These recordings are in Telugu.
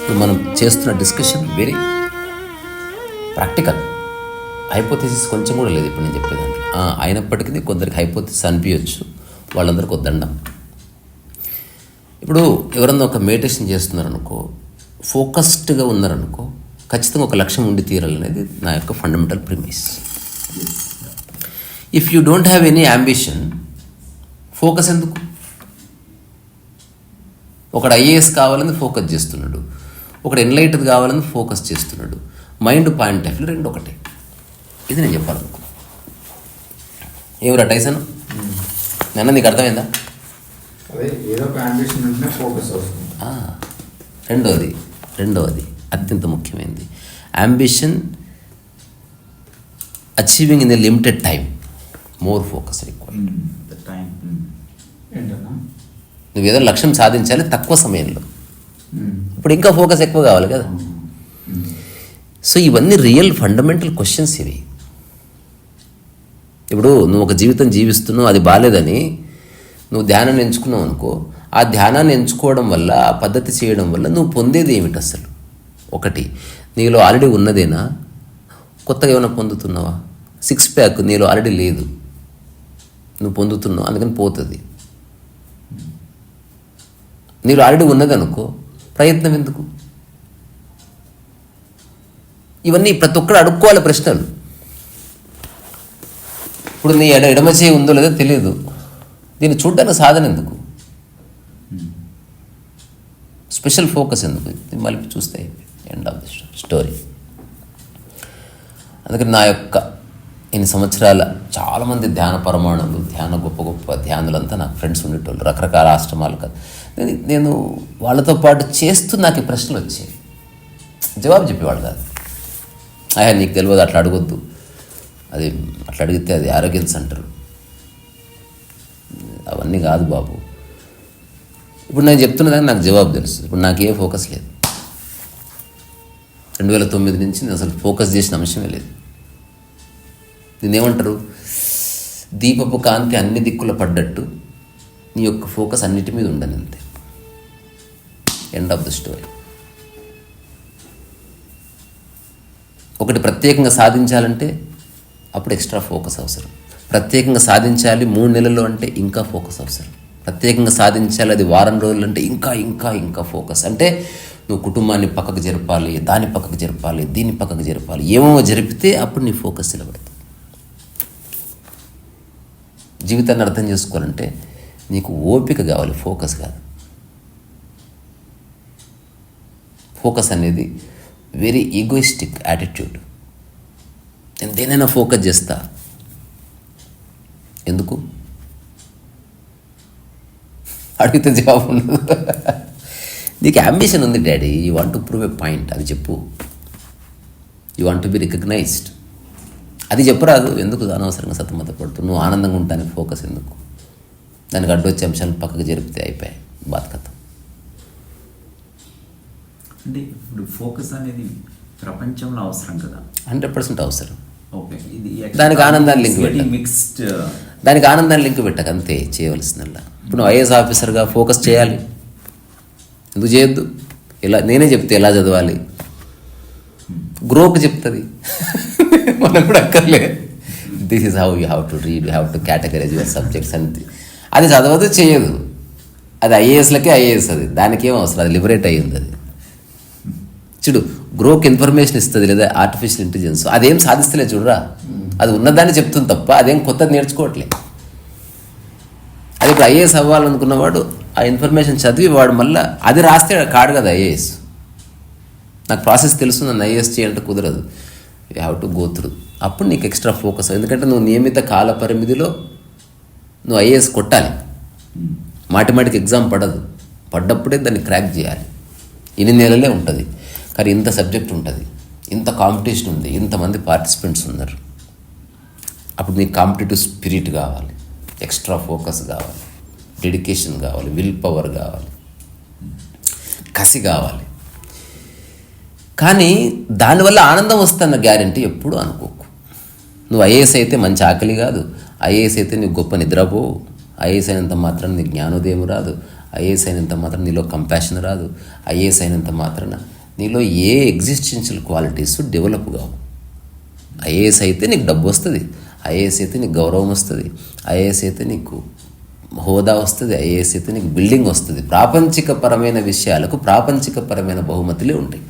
ఇప్పుడు మనం చేస్తున్న డిస్కషన్ వెరీ. ప్రాక్టికల్. హైపోథిసిస్ కొంచెం కూడా లేదు ఇప్పుడు నేను చెప్పేదాంట్లో. అయినప్పటికీ కొందరికి హైపోథిసిస్ అనిపించచ్చు వాళ్ళందరికీ ఒక దండం. ఇప్పుడు ఎవరన్నా ఒక మెడిటేషన్ చేస్తున్నారనుకో ఫోకస్డ్గా ఉన్నారనుకో ఖచ్చితంగా ఒక లక్ష్యం ఉండి తీరాలనేది నా యొక్క fundamental premise. If you don't have any ambition focus ఎందుకు? ఒకడు ఐఏఎస్ కావాలని ఫోకస్ చేస్తున్నాడు. ఒకడు ఎన్లైటెడ్ కావాలని ఫోకస్ చేస్తున్నాడు. మైండ్ పాయింట్ ఆఫ్ వ్యూ రెండు ఒకటే. ఇది నేను చెప్పాలనుకో ఏమిరా టైసన్ నన్న నీకు అర్థమైందా? రెండవది రెండవది అత్యంత ముఖ్యమైనది. Ambition achieving in a limited time more focus required the నువ్వు ఏదో లక్ష్యం సాధించాలి తక్కువ సమయంలో. మ్మ్. ఇప్పుడు ఇంకా ఫోకస్ ఎక్కువ కావాలి కదా. సో ఇవన్నీ రియల్ ఫండమెంటల్ క్వశ్చన్స్ ఇవి. ఇప్పుడు నువ్వు ఒక జీవితం జీవిస్తున్నావు అది బాగాలేదని నువ్వు ధ్యానాన్ని ఎంచుకున్నావు అనుకో ఆ ధ్యానాన్ని ఎంచుకోవడం వల్ల ఆ పద్ధతి చేయడం వల్ల నువ్వు పొందేది ఏమిటి అసలు? ఒకటి నీలో ఆల్రెడీ ఉన్నదేనా? కొత్తగా ఏమైనా పొందుతున్నావా? సిక్స్ ప్యాక్ నీలో ఆల్రెడీ లేదు. నువ్వు పొందుతున్నావు అందుకని పోతుంది. నీలో ఆల్రెడీ ఉన్నదనుకో ప్రయత్నం ఎందుకు? ఇవన్నీ ప్రతి ఒక్కరు అడుక్కోవాలి ప్రశ్నలు. ఇప్పుడు నీ ఎడ ఎడమ చేయి ఉందో లేదో తెలియదు దీన్ని చూడ్డానికి సాధన ఎందుకు? స్పెషల్ ఫోకస్ ఎందుకు? మళ్ళీ చూస్తే ఎండ్ ఆఫ్ ది స్టోరీ. అందుకని నా యొక్క ఇన్ని సంవత్సరాల చాలామంది ధ్యాన పరమాణులు ధ్యాన గొప్ప గొప్ప ధ్యానులంతా నాకు ఫ్రెండ్స్ ఉండేటోళ్ళు రకరకాల ఆశ్రమాలు కదా. నేను- నేను వాళ్ళతో పాటు చేస్తూ నాకు ఈ ప్రశ్నలు వచ్చాయి జవాబు చెప్పేవాళ్ళు కాదు. అయ్యా నీకు తెలియదు అట్లా అడగొద్దు. అది అట్లా అడిగితే అది ఆరోగ్యం సెంటర్. అవన్నీ కాదు బాబు. ఇప్పుడు నేను చెప్తున్నదానికి నాకు జవాబు తెలుసు. ఇప్పుడు నాకు ఏ ఫోకస్ లేదు. రెండు వేల తొమ్మిది నుంచి నేను అసలు ఫోకస్ చేసిన అంశమే లేదు. దీన్ని ఏమంటారు దీపపు కాంతి అన్ని దిక్కుల పడ్డట్టు నీ యొక్క ఫోకస్ అన్నిటి మీద ఉండని అంతే ఎండ్ ఆఫ్ ద స్టోరీ ఒకటి ప్రత్యేకంగా సాధించాలంటే అప్పుడు ఎక్స్ట్రా ఫోకస్ అవసరం. ప్రత్యేకంగా సాధించాలి మూడు నెలల్లో అంటే ఇంకా ఫోకస్ అవసరం. ప్రత్యేకంగా సాధించాలి అది వారం రోజులు అంటే ఇంకా ఇంకా ఇంకా ఫోకస్ అంటే నువ్వు కుటుంబాన్ని పక్కకు జరపాలి దాని పక్కకు జరపాలి దీన్ని పక్కకు జరపాలి ఏమో జరిపితే అప్పుడు నీ ఫోకస్ నిలబడుతుంది జీవితాన్ని అర్థం చేసుకోవాలంటే నీకు ఓపిక కావాలి ఫోకస్ కాదు. ఫోకస్ అనేది వెరీ ఈగోయిస్టిక్ యాటిట్యూడ్ నేను దేనైనా ఫోకస్ చేస్తా. ఎందుకు? అడిగితే జవాబు ఉండదు. నీకు అంబిషన్ ఉంది daddy. You want to prove a point అది చెప్పు. You want to be recognised అది చెప్పరాదు. ఎందుకు అనవసరంగా సతమత పడుతూ నువ్వు ఆనందంగా ఉంటానికి ఫోకస్ ఎందుకు? దానికి అడ్డొచ్చే అంశాలను పక్కకు జరిపితే అయిపోయాయి. బాధకథం అంటే ఇప్పుడు ఫోకస్ అనేది ప్రపంచంలో అవసరం కదా? హండ్రెడ్ పర్సెంట్ అవసరం. ఓకే. ఇది దానికి ఆనందాన్ని లింక్. మిక్స్డ్ దానికి ఆనందాన్ని లింక్ పెట్టక అంతే చేయవలసిందల్లా ఇప్పుడు నువ్వు ఐఏఎస్ ఆఫీసర్గా ఫోకస్ చేయాలి. ఎందుకు చేయొద్దు? ఎలా నేనే చెప్తే ఎలా చదవాలి? గ్రోక్ చెప్తుంది. చెప్పాలని కూడా అక్కర్లే. This is how you have to read you have to categorise your subjects అని అది చదవదు చేయదు. అది ఐఏఎస్లకే ఐఏఎస్ అది. దానికి ఏం అవసరం? అది లిబరేట్ అయ్యింది అది. చూడు గ్రోక్ ఇన్ఫర్మేషన్ ఇస్తుంది లేదా ఆర్టిఫిషియల్ ఇంటెలిజెన్స్ అదేం సాధిస్తలే చూడరా. అది ఉన్నదాన్ని చెప్తుంది తప్ప అదేం కొత్తది నేర్చుకోవట్లే. అది ఇప్పుడు ఐఏఎస్ అవ్వాలనుకున్నవాడు ఆ ఇన్ఫర్మేషన్ చదివి వాడు మళ్ళీ అది రాస్తే కాడు కదా ఐఏఎస్ నాకు ప్రాసెస్ తెలుసు నన్ను ఐఏఎస్ చేయాలంటే కుదరదు. You have to go through అప్పుడు నీకు ఎక్స్ట్రా ఫోకస్ ఎందుకంటే నువ్వు నియమిత కాల పరిమితిలో నువ్వు ఐఏఎస్ కొట్టాలి. మాటిమాటికి ఎగ్జామ్ పడదు. పడ్డప్పుడే దాన్ని క్రాక్ చేయాలి. ఇన్ని నెలలే ఉంటుంది. కానీ ఇంత సబ్జెక్ట్ ఉంటుంది. ఇంత కాంపిటీషన్ ఉంది. ఇంతమంది పార్టిసిపెంట్స్ ఉన్నారు. అప్పుడు నీకు కాంపిటేటివ్ స్పిరిట్ కావాలి. ఎక్స్ట్రా ఫోకస్ కావాలి. డెడికేషన్ కావాలి. విల్ పవర్ కావాలి. కసి కావాలి. కానీ దానివల్ల ఆనందం వస్తున్న గ్యారంటీ ఎప్పుడు అనుకోకు. నువ్వు ఐఏఎస్ అయితే మంచి ఆకలి కాదు. ఐఏఎస్ అయితే నీకు గొప్ప నిద్రపోవు ఐఏఎస్ అయినంత మాత్రం నీకు జ్ఞానోదయం రాదు. ఐఏఎస్ అయినంత మాత్రం నీలో కంపాషన్ రాదు. ఐఏఎస్ అయినంత మాత్రాన నీలో ఏ ఎగ్జిస్టెన్షియల్ క్వాలిటీస్ డెవలప్ కావు. ఐఏఎస్ అయితే నీకు డబ్బు వస్తుంది. ఐఏఎస్ అయితే నీకు గౌరవం వస్తుంది. ఐఏఎస్ అయితే నీకు హోదా వస్తుంది. ఐఏఎస్ అయితే నీకు బిల్డింగ్ వస్తుంది. ప్రాపంచికపరమైన విషయాలకు ప్రాపంచికపరమైన బహుమతులే ఉంటాయి.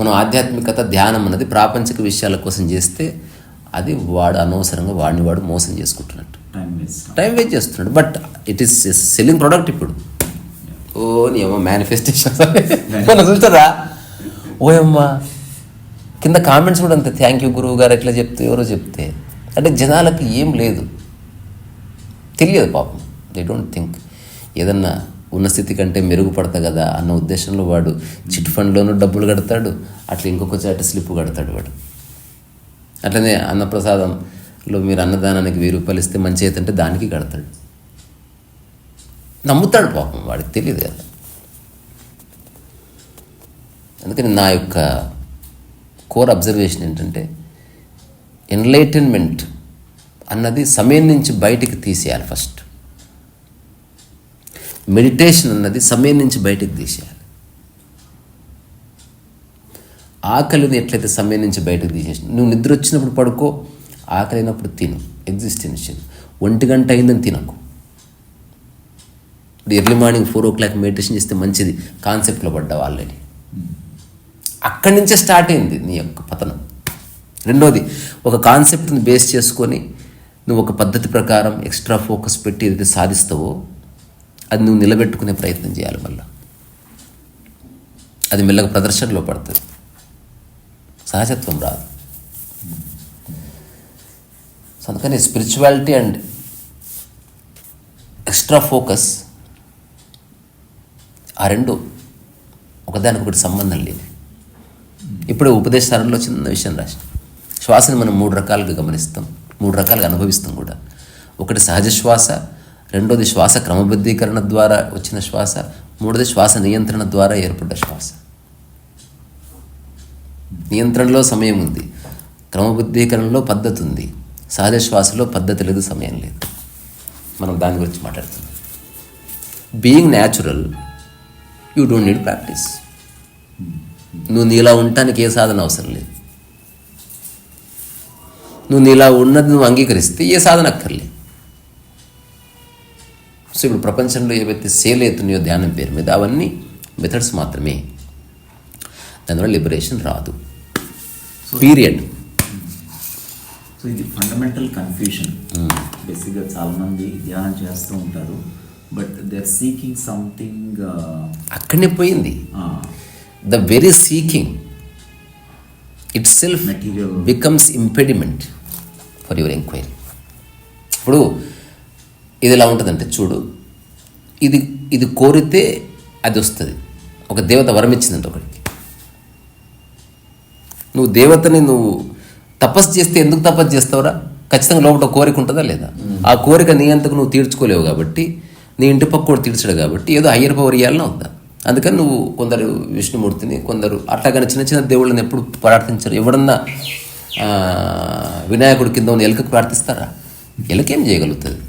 మనం ఆధ్యాత్మికత ధ్యానం అన్నది ప్రాపంచిక విషయాల కోసం చేస్తే అది వాడు అనవసరంగా వాడిని వాడు మోసం చేసుకుంటున్నట్టు. టైం వేస్ట్ చేస్తున్నాడు. But it is selling product ఇప్పుడు. ఓ నీ అమ్మ మేనిఫెస్టేషన్ మొన్న చూస్తారా ఓయమ్మ కింద కామెంట్స్ కూడా అంతే. థ్యాంక్ యూ గురువు గారు ఎట్లా చెప్తే ఎవరో చెప్తే. అంటే జనాలకు ఏం లేదు. తెలియదు పాపం. దే డోంట్ థింక్ ఏదన్నా ఉన్న స్థితి కంటే మెరుగుపడతా కదా అన్న ఉద్దేశంలో వాడు చిట్ ఫండ్లోనూ డబ్బులు కడతాడు అట్లా ఇంకొక చాట స్లిప్ కడతాడు వాడు. అట్లనే అన్నప్రసాదంలో మీరు అన్నదానానికి వెయ్యి రూపాయలు ఇస్తే మంచి అవుతుంటే దానికి కడతాడు. నమ్ముతాడు పాపం వాడికి తెలియదు కదా. అందుకని నా యొక్క కోర్ అబ్జర్వేషన్ ఏంటంటే ఎన్లైటన్మెంట్ అన్నది సమయం నుంచి బయటికి తీసేయాలి ఫస్ట్. మెడిటేషన్ అన్నది సమయం నుంచి బయటకు తీసేయాలి. ఆకలిని ఎట్లయితే సమయం నుంచి బయటకు తీసేసి నువ్వు నిద్ర వచ్చినప్పుడు పడుకో ఆకలి అయినప్పుడు తిను. ఎగ్జిస్టెన్షియల్ ఒంటి గంట అయిందని తినకు. Early morning four o'clock meditation చేస్తే మంచిది. కాన్సెప్ట్లో పడ్డావు ఆల్రెడీ అక్కడి నుంచే స్టార్ట్ అయింది నీ యొక్క పతనం. రెండోది ఒక కాన్సెప్ట్ని బేస్ చేసుకొని నువ్వు ఒక పద్ధతి ప్రకారం ఎక్స్ట్రా ఫోకస్ పెట్టి ఏదైతే సాధిస్తావో అది నువ్వు నిలబెట్టుకునే ప్రయత్నం చేయాలి మళ్ళీ. అది మెల్లగా ప్రదర్శనలో పడుతుంది. సహజత్వం రాదు. సో అందుకని స్పిరిచువాలిటీ అండ్ ఎక్స్ట్రా ఫోకస్ ఆ రెండు ఒకదానికొకటి సంబంధం లేని. ఇప్పుడే ఉపదేశాలలో చిన్న విషయం రాసి శ్వాసను మనం మూడు రకాలుగా గమనిస్తాం. మూడు రకాలుగా అనుభవిస్తాం కూడా. ఒకటి సహజ శ్వాస రెండోది శ్వాస క్రమబద్ధీకరణ ద్వారా వచ్చిన శ్వాస మూడోది శ్వాస నియంత్రణ ద్వారా ఏర్పడ్డ శ్వాస. నియంత్రణలో సమయం ఉంది. క్రమబద్ధీకరణలో పద్ధతి ఉంది. సహజ శ్వాసలో పద్ధతి లేదు సమయం లేదు. మనం దాని గురించి మాట్లాడుతున్నాం. Being natural you don't need practice నువ్వు నీలా ఉండటానికి ఏ సాధన అవసరం లేదు. నువ్వు నీలా ఉన్నది నువ్వు అంగీకరిస్తే ఏ సాధన అక్కర్లేదు. సో ఇప్పుడు ప్రపంచంలో ఏవైతే సేల్ అవుతున్నాయో ధ్యానం పేరు మీద అవన్నీ మెథడ్స్ మాత్రమే. దానివల్ల లిబరేషన్ రాదు. పీరియడ్ సో ఇది ఫండమెంటల్ కన్ఫ్యూషన్ బేసిక్గా చాలా మంది ధ్యానం చేస్తూ ఉంటారు but they are seeking something అక్కడనే పోయింది. The very seeking itself. Becomes impediment for your enquiry ఇప్పుడు ఇది ఎలా ఉంటుందంటే చూడు. ఇది ఇది కోరితే అది వస్తుంది. ఒక దేవత వరం ఇచ్చిందంట ఒకడికి. నువ్వు దేవతని నువ్వు తపస్సు చేస్తే ఎందుకు తపస్సు చేస్తావురా? ఖచ్చితంగా లోపల కోరిక ఉంటుందా లేదా? ఆ కోరిక నీ అంతకు నువ్వు తీర్చుకోలేవు కాబట్టి నీ ఇంటి పక్కోడు తీర్చడు కాబట్టి ఏదో హయ్యర్ పవర్ ఇవ్వాలని వద్దా అందుకని నువ్వు కొందరు విష్ణుమూర్తిని కొందరు అట్లాగని చిన్న చిన్న దేవుళ్ళని ఎప్పుడు ప్రార్థించరు. ఎవడన్నా వినాయకుడి కింద ఉన్న ఎలుకకు ప్రార్థిస్తారా? ఎలుకేం చేయగలుగుతుంది?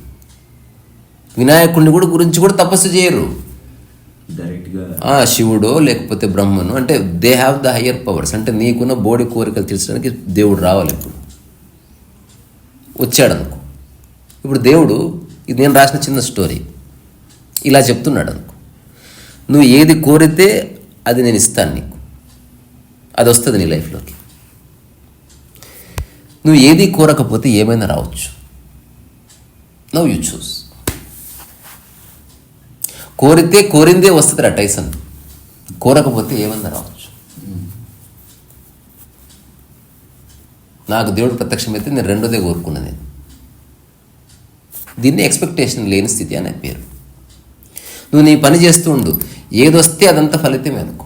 వినాయకుడిని కూడా గురించి కూడా తపస్సు చేయరు. శివుడో లేకపోతే బ్రహ్మను అంటే they have the higher powers అంటే నీకున్న బోడి కోరికలు తీర్చడానికి దేవుడు రావాలి ఇప్పుడు. వచ్చాడు అనుకో. ఇప్పుడు దేవుడు ఇది నేను రాసిన చిన్న స్టోరీ ఇలా చెప్తున్నాడు అనుకో. నువ్వు ఏది కోరితే అది నేను ఇస్తాను నీకు. అది వస్తుంది నీ లైఫ్లోకి నువ్వు ఏది కోరకపోతే ఏమైనా రావచ్చు. నవ్ యూ చూస్ కోరితే కోరిందే వస్తుంది రా టైసన్. కోరకపోతే ఏమంది రావచ్చు నాకు దేవుడు ప్రత్యక్షమైతే నేను రెండోదే కోరుకున్నాను నేను. దీన్ని ఎక్స్పెక్టేషన్ లేని స్థితి అనే పేరు. నువ్వు నీ పని చేస్తూ ఉండు. ఏదొస్తే అదంతా ఫలితమే అనుకో.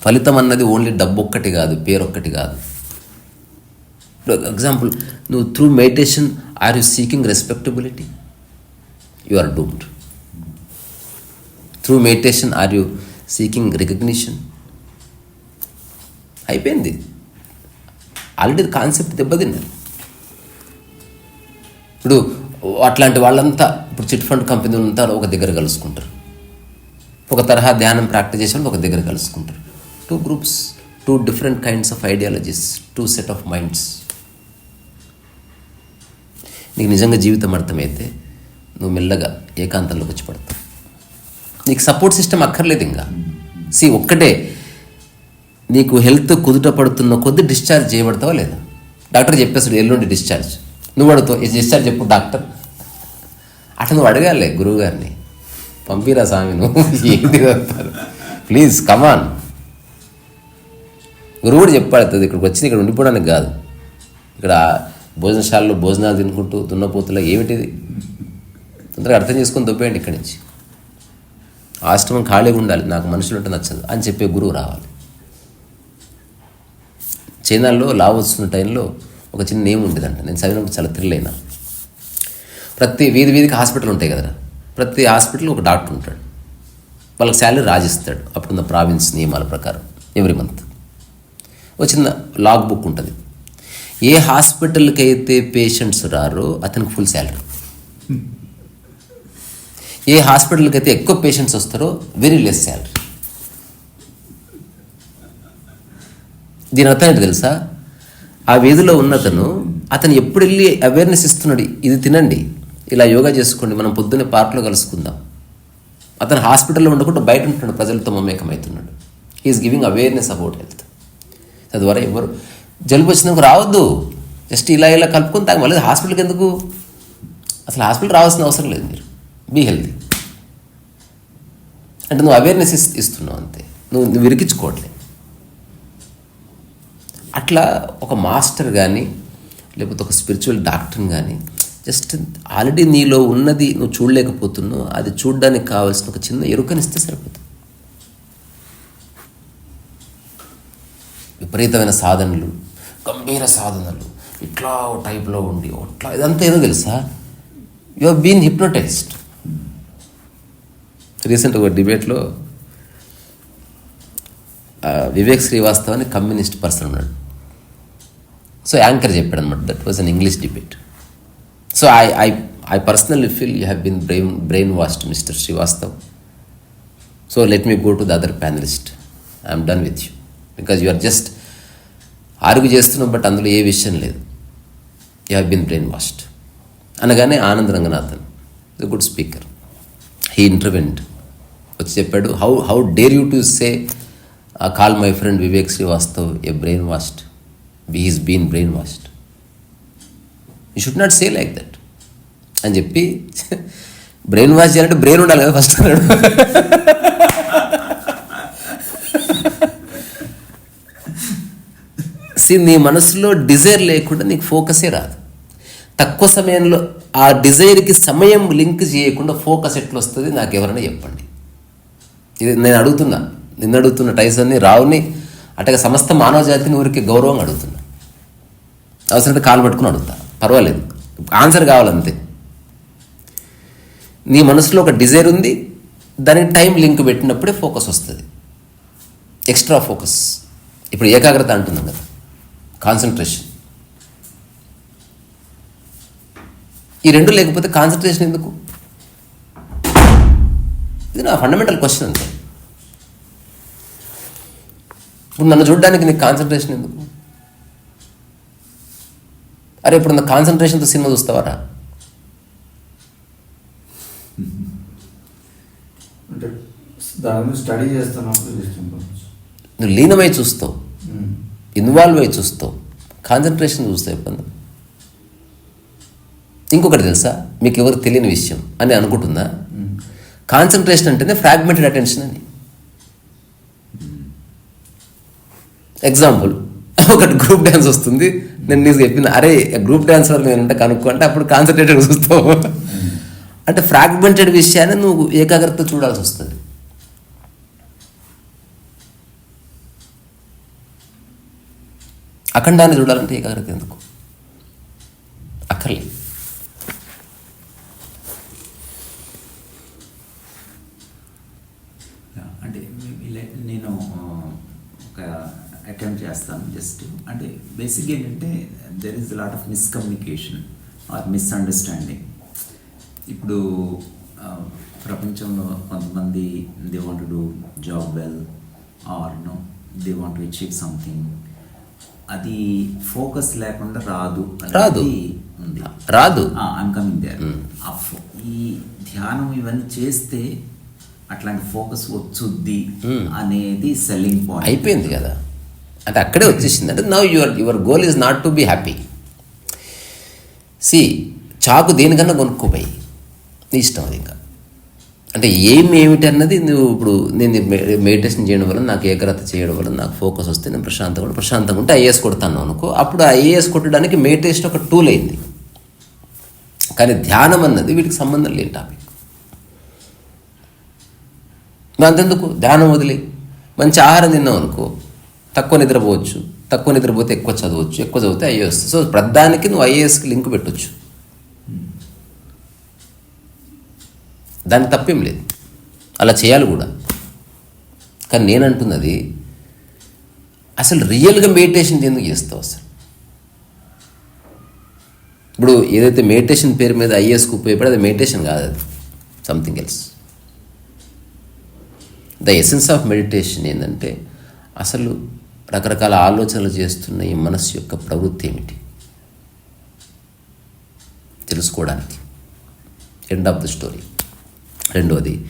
ఫలితం అన్నది ఓన్లీ డబ్బు ఒక్కటి కాదు పేరు ఒక్కటి కాదు. ఇప్పుడు ఎగ్జాంపుల్ నువ్వు through meditation are you seeking respectability you are doomed through meditation are you seeking recognition అయిపోయింది. ఆల్రెడీ కాన్సెప్ట్ దెబ్బతిన్నది ఇప్పుడు అట్లాంటి వాళ్ళంతా ఇప్పుడు చిట్ ఫండ్ కంపెనీ అంతా ఒక దగ్గర కలుసుకుంటారు. ఒక తరహా ధ్యానం ప్రాక్టీస్ చేసిన ఒక దగ్గర కలుసుకుంటారు. Two groups two different kinds of ideologies two set of minds నీకు నిజంగా జీవితం అర్థమైతే నువ్వు మెల్లగా ఏకాంతంలోకి వచ్చి పడతావు. నీకు సపోర్ట్ సిస్టమ్ అక్కర్లేదు ఇంకా. సి ఒక్కటే నీకు హెల్త్ కుదుట పడుతున్న కొద్ది డిశ్చార్జ్ చేయబడతావా లేదా? డాక్టర్ చెప్పేస్తాడు ఎల్లుండి డిశ్చార్జ్ నువ్వు అడుగుతావు డిశ్చార్జ్ చెప్పు డాక్టర్ అట్లా నువ్వు అడగాలి గురువు గారిని పంపిరా స్వామి నువ్వు ఏంటి అంటారు. ప్లీజ్ కమాన్ గురువు కూడా చెప్పాడుతుంది ఇక్కడికి వచ్చింది ఇక్కడ ఉండిపోవడానికి కాదు. ఇక్కడ భోజనశాలలో భోజనాలు తినుకుంటూ దున్నపోతులా ఏమిటిది? తొందరగా అర్థం చేసుకొని దొబ్బేయండి ఇక్కడి నుంచి. ఆశ్రమం ఖాళీగా ఉండాలి నాకు మనుషులు ఉంటే నచ్చదు అని చెప్పే గురువు రావాలి. చైనాలో లావు వస్తున్న టైంలో ఒక చిన్న నేమ్ ఉండేదంట. నేను చదివినప్పుడు చాలా థ్రిల్ అయినా. ప్రతి వీధి వీధికి హాస్పిటల్ ఉంటాయి కదా ప్రతి హాస్పిటల్ ఒక డాక్టర్ ఉంటాడు. వాళ్ళకి శాలరీ రాజిస్తాడు. అప్పుడున్న ప్రావిన్స్ నియమాల ప్రకారం ఎవ్రీ మంత్. ఒక చిన్న లాగ్ బుక్ ఉంటుంది. ఏ హాస్పిటల్కి అయితే పేషెంట్స్ రారో అతనికి ఫుల్ శాలరీ. ఏ హాస్పిటల్కి అయితే ఎక్కువ పేషెంట్స్ వస్తారో వెరీ లెస్ శాలరీ దీని అర్థం ఏంటి తెలుసా? ఆ వీధిలో ఉన్నతను అతను ఎప్పుడు వెళ్ళి అవేర్నెస్ ఇస్తున్నాడు ఇది తినండి ఇలా యోగా చేసుకోండి మనం పొద్దున్నే పార్క్లో కలుసుకుందాం. అతను హాస్పిటల్లో ఉండకుండా బయట ఉంటున్నాడు ప్రజలతో మమేకమవుతున్నాడు. He is giving awareness about health తద్వారా ఎవరు జలుబు వచ్చినందుకు రావద్దు. జస్ట్ ఇలా ఇలా కలుపుకొని తాగి మళ్ళీ హాస్పిటల్కి ఎందుకు? అసలు హాస్పిటల్ రావాల్సిన అవసరం లేదు మీరు. Be healthy. అంటే నువ్వు అవేర్నెస్ ఇస్తున్నావు అంతే. నువ్వు నువ్వు విరికించుకోవట్లే అట్లా ఒక మాస్టర్ కానీ లేకపోతే ఒక స్పిరిచువల్ డాక్టర్ని కానీ జస్ట్ ఆల్రెడీ నీలో ఉన్నది నువ్వు చూడలేకపోతున్నావు అది చూడడానికి కావాల్సిన ఒక చిన్న ఎరుకనిస్తే సరిపోతుంది. విపరీతమైన సాధనలు గంభీర సాధనలు ఇట్లా ఓ టైప్లో ఉండి అట్లా ఇదంతా ఏదో తెలుసా? You have been hypnotised recent ఒక డిబేట్లో వివేక్ శ్రీవాస్తవ్ అని కమ్యూనిస్ట్ పర్సన్ ఉన్నాడు సో యాంకర్ చెప్పాడు అనమాట that was an English debate so I I I personally feel you have been brain brain washed mister Srivastav so let me go to the other panelist I'm done with you because you are just ఆరుగు చేస్తున్నావు బట్ అందులో ఏ విషయం లేదు. You have been brain washed అనగానే Anand Ranganathan is good speaker he intervened వచ్చి చెప్పాడు how how dare you to say call my friend Vivek Srivastav a brain washed he's is been brain washed you should not say like that అని చెప్పి బ్రెయిన్ వాష్ చేయాలంటే బ్రెయిన్ ఉండాలి కదా ఫస్ట్ అన్నాడు సి నీ మనసులో డిజైర్ లేకుండా నీకు ఫోకసే రాదు. తక్కువ సమయంలో ఆ డిజైర్కి సమయం లింక్ చేయకుండా ఫోకస్ ఎట్లా వస్తుంది నాకు ఎవరైనా చెప్పండి. ఇది నేను అడుగుతున్నా. నిన్ను అడుగుతున్న టైసన్ని రావుని అట్టగా సమస్త మానవ జాతిని ఊరికి గౌరవంగా అడుగుతున్నా. అవసరమైతే కాలు పట్టుకుని అడుగుతా. పర్వాలేదు. ఆన్సర్ కావాలంతే. నీ మనసులో ఒక డిజైర్ ఉంది దానికి టైం లింక్ పెట్టినప్పుడే ఫోకస్ వస్తుంది. Extra focus. ఇప్పుడు ఏకాగ్రత అంటున్నాం కదా. కాన్సన్ట్రేషన్. ఈ రెండు లేకపోతే కాన్సన్ట్రేషన్ ఎందుకు? ఇది నా ఫండమెంటల్ క్వశ్చన్ అంతే. ఇప్పుడు నన్ను చూడడానికి నీకు కాన్సన్ట్రేషన్ ఎందుకు? అరే ఇప్పుడు నా కాన్సన్ట్రేషన్తో సినిమా చూస్తావారా? స్టడీ నువ్వు లీనమై చూస్తావు. ఇన్వాల్వ్ అయి చూస్తావు. కాన్సన్ట్రేషన్ చూస్తావు ఎప్పుడు ఇంకొకటి తెలుసా? మీకు ఎవరు తెలియని విషయం అని అనుకుంటుందా? కాన్సన్ట్రేషన్ అంటేనే ఫ్రాగ్మెంటెడ్ అటెన్షన్ అని. ఎగ్జాంపుల్ ఒకటి గ్రూప్ డ్యాన్స్ వస్తుంది. నేను నీకు చెప్పిన అరే గ్రూప్ డ్యాన్సర్ వరకు నేనంటే కనుక్కో అంటే అప్పుడు కాన్సన్ట్రేటెడ్ చూస్తావు. అంటే ఫ్రాగ్మెంటెడ్ విషయాన్ని నువ్వు ఏకాగ్రత చూడాల్సి వస్తుంది. అఖండాన్ని చూడాలంటే ఏకాగ్రత ఎందుకు అక్కర్లేదు అంటే ఇలా నేను ఆ, ఒక అటెంప్ట్ చేస్తాను జస్ట్ అంటే బేసిక్గా ఏంటంటే there is lot of miscommunication or misunderstanding ఇప్పుడు ప్రపంచంలో కొంతమంది they want do job well or no they want to achieve something అది ఫోకస్ లేకుండా రాదు అనేది రాదు. ఉంది. రాదు. I'm coming there. ఈ ధ్యానం ఇవన్నీ చేస్తే అట్లాంటి ఫోకస్ వచ్చుద్ది Mm. అనేది సెల్లింగ్ పాయింట్ అయిపోయింది కదా. అంటే అక్కడే వచ్చేసింది. అంటే now your your goal is not to be happy C చాకు దేనికన్నా కొనుక్కోపోయి నీ ఇష్టం అది ఇంకా. అంటే ఏం ఏమిటి అన్నది నువ్వు ఇప్పుడు నేను మెడిటేషన్ చేయడం వల్ల నాకు ఏకాగ్రత చేయడం వల్ల నాకు ఫోకస్ వస్తే నేను ప్రశాంతంగా ప్రశాంతంగా ఉంటే ఐఏఎస్ కొడతాను అనుకో అప్పుడు ఐఏఎస్ కొట్టడానికి మెడిటేషన్ ఒక టూల్ అయింది. కానీ ధ్యానం అన్నది వీటికి సంబంధం లేని టాపిక్ అంతెందుకు? ధ్యానం వదిలి. మంచి ఆహారం తిన్నాం అనుకో తక్కువ నిద్రపోవచ్చు తక్కువ నిద్రపోతే ఎక్కువ చదవచ్చు ఎక్కువ చదివితే ఐఏఎస్. సో ప్రధానికి నువ్వు ఐఏఎస్కి లింక్ పెట్టచ్చు. దానికి తప్పేం లేదు. అలా చేయాలి కూడా. కానీ నేనంటున్నది అసలు రియల్గా మెడిటేషన్ ఎందుకు చేస్తావు అసలు? ఇప్పుడు ఏదైతే మెడిటేషన్ పేరు మీద ఐఏఎస్కి ఉపయోగపడే అది మెడిటేషన్ కాదు అది. Something else. The essence of meditation ఏంటంటే అసలు రకరకాల ఆలోచనలు చేస్తున్న ఈ మనస్సు యొక్క ప్రవృత్తి ఏమిటి? తెలుసుకోవడానికి. ఎండ్ ఆఫ్ ద స్టోరీ రెండవది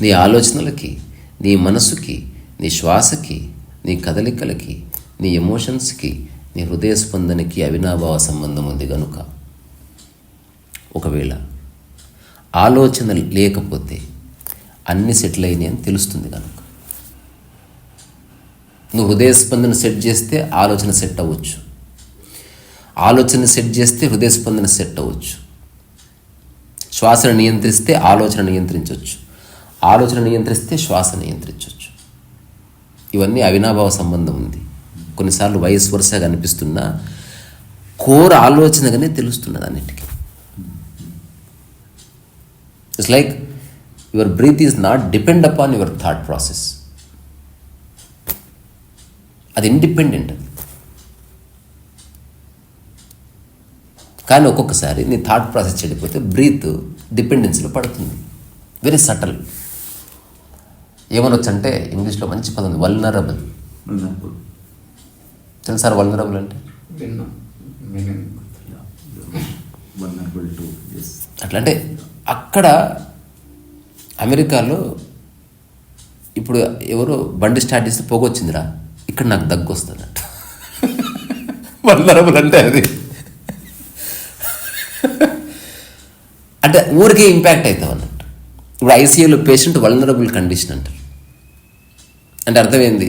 నీ ఆలోచనలకి నీ మనసుకి నీ శ్వాసకి నీ కదలికలకి నీ ఎమోషన్స్కి నీ హృదయ స్పందనకి అవినాభావ సంబంధం ఉంది కనుక ఒకవేళ ఆలోచన లేకపోతే అన్ని సెటిల్ అయినాయి అని తెలుస్తుంది కనుక నువ్వు హృదయ స్పందన సెట్ చేస్తే ఆలోచన సెట్ అవ్వచ్చు. ఆలోచన సెట్ చేస్తే హృదయ స్పందన సెట్ అవ్వచ్చు. శ్వాసను నియంత్రిస్తే ఆలోచన నియంత్రించవచ్చు. ఆలోచన నియంత్రిస్తే శ్వాస నియంత్రించవచ్చు. ఇవన్నీ అవినాభావ సంబంధం ఉంది. కొన్నిసార్లు వయసు వరుసగా అనిపిస్తున్నా కోర్ ఆలోచనగానే తెలుస్తున్నది అన్నిటికీ it's like your breath is not depend upon your thought process అది ఇండిపెండెంట్ కానీ ఒక్కొక్కసారి నీ థాట్ ప్రాసెస్ చెడిపోతే బ్రీత్ డిపెండెన్సీలో పడుతుంది. వెరీ సటల్ ఏమనొచ్చు అంటే ఇంగ్లీష్లో మంచి పదం ఉంది వల్నరబుల్ తెలుసా వల్నరబుల్ అంటే? అట్లా అంటే అక్కడ అమెరికాలో ఇప్పుడు ఎవరో బండి స్టార్ట్ చేస్తే పొగ వచ్చిందిరా ఇక్కడ నాకు దగ్గు వస్తుందంట వల్నరబుల్ అంటే అది. అంటే ఊరికే ఇంపాక్ట్ అవుతావు అన్నట్టు ఇప్పుడు ఐసీయూలో పేషెంట్ వల్నరబుల్ కండిషన్ అంటారు. అంటే అర్థమైంది?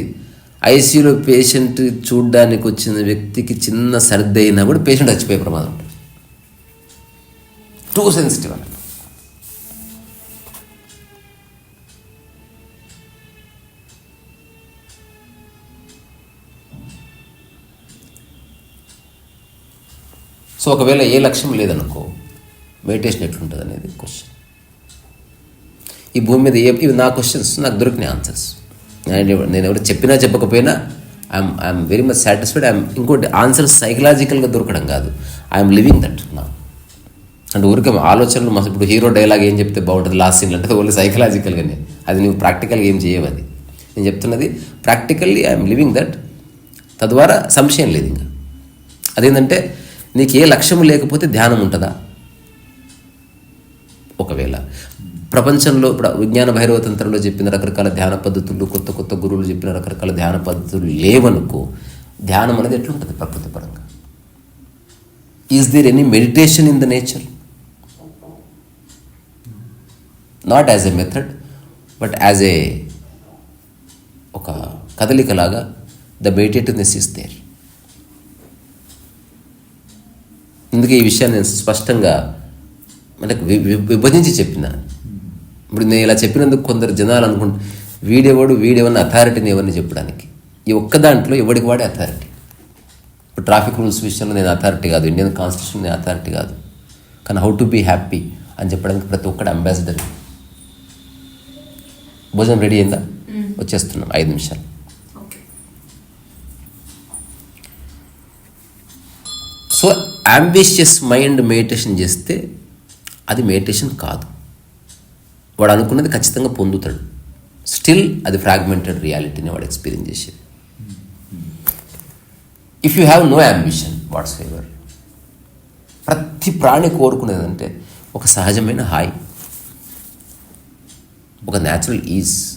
ఐసీయూలో పేషెంట్ చూడ్డానికి వచ్చిన వ్యక్తికి చిన్న సర్ది అయినా కూడా పేషెంట్ చచ్చిపోయే ప్రమాదం ఉంటుంది. టూ సెన్సిటివ్ అన్నట్టు. సో ఒకవేళ ఏ లక్ష్యం లేదనుకో మెడిటేషన్ ఎట్లుంటుంది అనేది క్వశ్చన్ ఈ భూమి మీద ఏ ఇవి నా క్వశ్చన్స్ నాకు దొరికిన ఆన్సర్స్ నేను ఎవరు చెప్పినా చెప్పకపోయినా I'm I'm very much satisfied I'm ఇంకోటి ఆన్సర్ సైకలాజికల్గా దొరకడం కాదు. ఐఎమ్ లివింగ్ దట్ నా అంటే ఊరికే ఆలోచనలు మస్తు ఇప్పుడు హీరో డైలాగ్ ఏం చెప్తే బాగుంటుంది లాస్ట్ సీన్ అంటే ఓన్లీ సైకలాజికల్గానే అది నువ్వు ప్రాక్టికల్గా ఏం చేయవు అది. నేను చెప్తున్నది ప్రాక్టికల్లీ ఐఎమ్ లివింగ్ దట్ తద్వారా సంశయం లేదు ఇంకా. అదేంటంటే నీకు ఏ లక్ష్యం లేకపోతే ధ్యానం ఉంటుందా? ఒకవేళ ప్రపంచంలో ఇప్పుడు విజ్ఞాన భైరవ తంత్రంలో చెప్పిన రకరకాల ధ్యాన పద్ధతులు కొత్త కొత్త గురువులు చెప్పిన రకరకాల ధ్యాన పద్ధతులు లేవనుకో ధ్యానం అనేది ఎట్లుంటుంది ప్రకృతి పరంగా? Is there any meditation in the nature not as a method but as a ఒక కదలికలాగా ద మెడిటేటివ్నెస్ ఇస్ దేర్ అందుకే ఈ విషయాన్ని నేను స్పష్టంగా వి- విభజించి చెప్పిన. ఇప్పుడు నేను ఇలా చెప్పినందుకు కొందరు జనాలు అనుకుంటు వీడెవడు వీడెవన్న అథారిటీని ఎవరిని చెప్పడానికి? ఈ ఒక్క దాంట్లో ఎవడికి వాడే అథారిటీ ఇప్పుడు ట్రాఫిక్ రూల్స్ విషయంలో నేను అథారిటీ కాదు. ఇండియన్ కాన్స్టిట్యూషన్ నేను అథారిటీ కాదు. కానీ హౌ టు బీ హ్యాపీ అని చెప్పడానికి ప్రతి ఒక్కటి అంబాసిడర్ భోజనం రెడీ అయిందా? వచ్చేస్తున్నాం. ఐదు నిమిషాలు. సో అంబిషియస్ మైండ్ మెడిటేషన్ చేస్తే అది మెడిటేషన్ కాదు. వాడు అనుకున్నది ఖచ్చితంగా పొందుతాడు. స్టిల్ అది ఫ్రాగ్మెంటెడ్ రియాలిటీని వాడు ఎక్స్పీరియన్స్ చేసేది. If you have no ambition what's favour ప్రతి ప్రాణి కోరుకునేదంటే ఒక సహజమైన హాయ్ ఒక న్యాచురల్ ఈజ్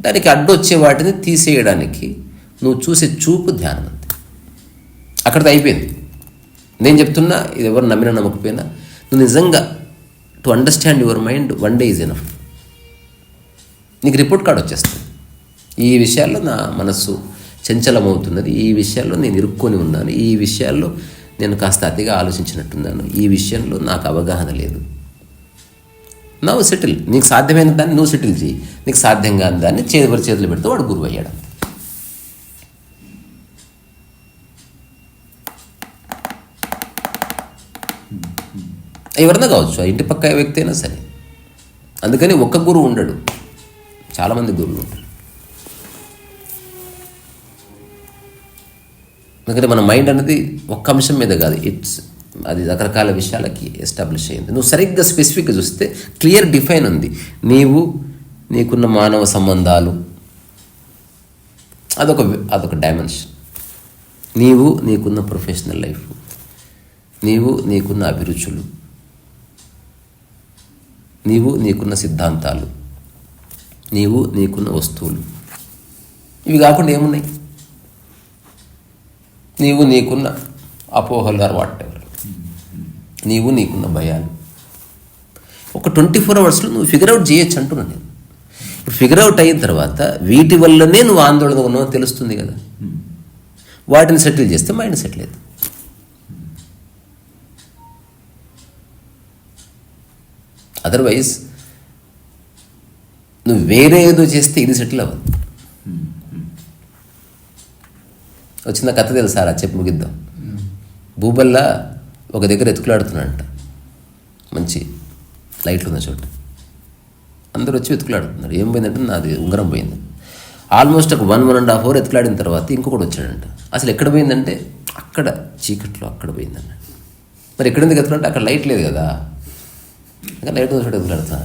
దానికి అడ్డొచ్చే వాటిని తీసేయడానికి నువ్వు చూసే చూపు ధ్యానం. అక్కడితో అయిపోయింది. నేను చెప్తున్నా ఇది ఎవరు నమ్మినా నమ్మకపోయినా నువ్వు నిజంగా to understand your mind one day is enough నీకు రిపోర్ట్ కార్డ్ వచ్చేస్తుంది. ఈ విషయాల్లో నా మనస్సు చంచలమవుతున్నది. ఈ విషయాల్లో నేను ఇరుక్కొని ఉన్నాను. ఈ విషయాల్లో నేను కాస్త అతిగా ఆలోచించినట్టున్నాను. ఈ విషయంలో నాకు అవగాహన లేదు. నవ్వు సెటిల్ నీకు సాధ్యమైన దాన్ని నువ్వు సెటిల్ చేయి. నీకు సాధ్యం కాని దాన్ని చేతులు చేతులు పెడితే వాడు గురువు అయ్యాడు ఎవరైనా కావచ్చు ఆ ఇంటి పక్క వ్యక్తి అయినా సరే. అందుకని ఒక్క గురువు ఉండడు. చాలామంది గురువులు ఉంటారు. ఎందుకంటే మన మైండ్ అనేది ఒక్క అంశం మీద కాదు. ఇట్స్ అది రకరకాల విషయాలకి ఎస్టాబ్లిష్ అయింది నువ్వు సరిగ్గా స్పెసిఫిక్గా చూస్తే క్లియర్ డిఫైన్ ఉంది. నీవు నీకున్న మానవ సంబంధాలు అదొక అదొక డైమెన్షన్ నీవు నీకున్న ప్రొఫెషనల్ లైఫ్ నీవు నీకున్న అభిరుచులు. నీవు నీకున్న సిద్ధాంతాలు. నీవు నీకున్న వస్తువులు. ఇవి కాకుండా ఏమున్నాయి? నీవు నీకున్న అపోహలు ఆర్ వాట్ ఎవర్ నీవు నీకున్న భయాలు. ఒక ట్వంటీ ఫోర్ అవర్స్లో నువ్వు ఫిగర్ అవుట్ చేయొచ్చు అంటున్నాను నేను. ఇప్పుడు ఫిగర్ అవుట్ అయిన తర్వాత వీటి వల్లనే నువ్వు ఆందోళన ఉన్నావు తెలుస్తుంది కదా. వాటిని సెటిల్ చేస్తే మైండ్ సెటిల్ అవుతుంది. అదర్వైజ్ నువ్వు వేరే ఏదో చేస్తే ఇది సెటిల్ అవ్వదు. వచ్చిన కథ తెలుసారా చెప్పి ముగిద్దాం. భూబల్లా ఒక దగ్గర ఎతుకులాడుతున్నాడంట మంచి లైట్లు ఉన్న చోట. అందరూ వచ్చి వెతుకులాడుతున్నారు. ఏం పోయిందంటే నాది ఉంగరం పోయింది. ఆల్మోస్ట్ ఒక one one and half hour ఎత్తులాడిన తర్వాత ఇంకొకటి వచ్చాడంట. అసలు ఎక్కడ పోయిందంటే అక్కడ చీకట్లో అక్కడ పోయిందన్న మరి ఎక్కడ ఎందుకు ఎత్తులంటే అక్కడ లైట్ లేదు కదా. ఇంకా లైట్ ఉన్న చోట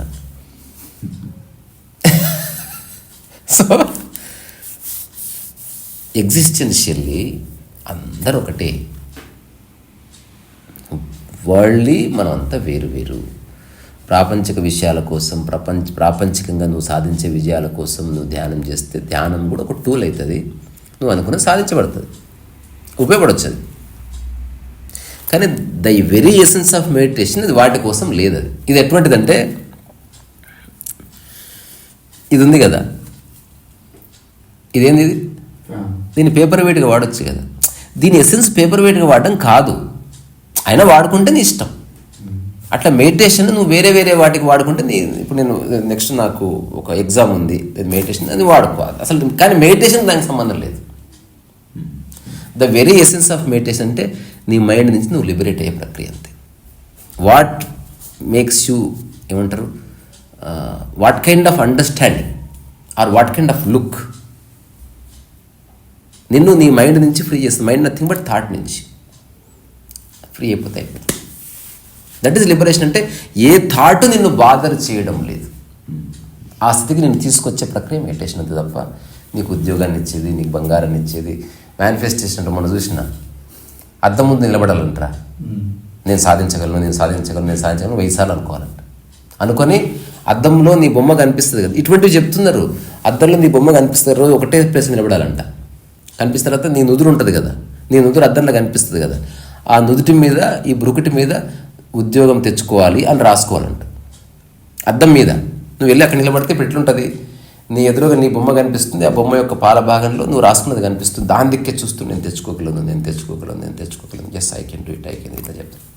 సో ఎగ్జిస్టెన్షియల్లీ అందరూ ఒకటే వరల్డ్లీ మనం అంతా వేరు వేరు ప్రాపంచిక విషయాల కోసం ప్రపంచ ప్రాపంచికంగా నువ్వు సాధించే విజయాల కోసం నువ్వు ధ్యానం చేస్తే ధ్యానం కూడా ఒక టూల్ అవుతుంది నువ్వు అనుకున్న సాధించబడుతుంది ఉపయోగపడొచ్చు అది కానీ the very essence of meditation ఇది వాటి కోసం లేదు అది. ఇది ఎటువంటిదంటే ఇది ఉంది కదా. ఇదేంది ఇది? దీన్ని పేపర్ వెయిట్గా వాడచ్చు కదా. దీని ఎసెన్స్ పేపర్ వెయిట్గా వాడడం కాదు. అయినా వాడుకుంటే నీ ఇష్టం. అట్లా మెడిటేషన్ నువ్వు వేరే వేరే వాటికి వాడుకుంటే నీ ఇప్పుడు నేను నెక్స్ట్ నాకు ఒక ఎగ్జామ్ ఉంది. మెడిటేషన్ అది వాడుకోవాలి అసలు కానీ మెడిటేషన్ దానికి సంబంధం లేదు. The very essence of meditation అంటే నీ మైండ్ నుంచి నువ్వు లిబరేట్ అయ్యే ప్రక్రియ అంతే. వాట్ మేక్స్ యూ ఏమంటారు? What kind of understanding or what kind of look నిన్ను నీ మైండ్ నుంచి ఫ్రీ చేస్తుంది. మైండ్ నథింగ్ బట్ థాట్ నుంచి. ఫ్రీ అయిపోతే అయిపోతుంది. దట్ ఈస్ లిబరేషన్ అంటే ఏ థాట్ నిన్ను బాధర్ చేయడం లేదు. ఆ స్థితికి నేను తీసుకొచ్చే ప్రక్రియ మెడిటేషన్ అది తప్ప నీకు ఉద్యోగాన్ని ఇచ్చేది నీకు బంగారాన్ని ఇచ్చేది మేనిఫెస్టేషన్ అంటే మనం చూసినా అద్దం ముందు నిలబడాలంటారా. నేను సాధించగలను నేను సాధించగలను నేను సాధించగలను వెయ్యి సార్లు అనుకోవాలంట. అనుకొని అద్దంలో నీ బొమ్మ కనిపిస్తుంది కదా ఇటువంటివి చెప్తున్నారు. అద్దంలో నీ బొమ్మ కనిపిస్తుంది రోజు ఒకటే ప్లేస్ నిలబడాలంట. కనిపిస్తున్న తర్వాత నీ నుదురు ఉంటుంది కదా నీ నుదురు అద్దంలో కనిపిస్తుంది కదా ఆ నుదుటి మీద ఈ బ్రుకుటి మీద ఉద్యోగం తెచ్చుకోవాలి అని రాసుకోవాలంట. అద్దం మీద. నువ్వు వెళ్ళి అక్కడ నిలబడితే ఇప్పుడు ఎట్లుంటుంది? నీ ఎదురుగా నీ బొమ్మ కనిపిస్తుంది. ఆ బొమ్మ యొక్క పాల భాగంలో నువ్వు రాసుకున్నది కనిపిస్తుంది. దాని దిక్కే చూస్తూ నేను తెచ్చుకోగలను నేను తెచ్చుకోగలను నేను తెచ్చుకోగలను. Yes I can do it I can ఇట్లా చెప్తాను.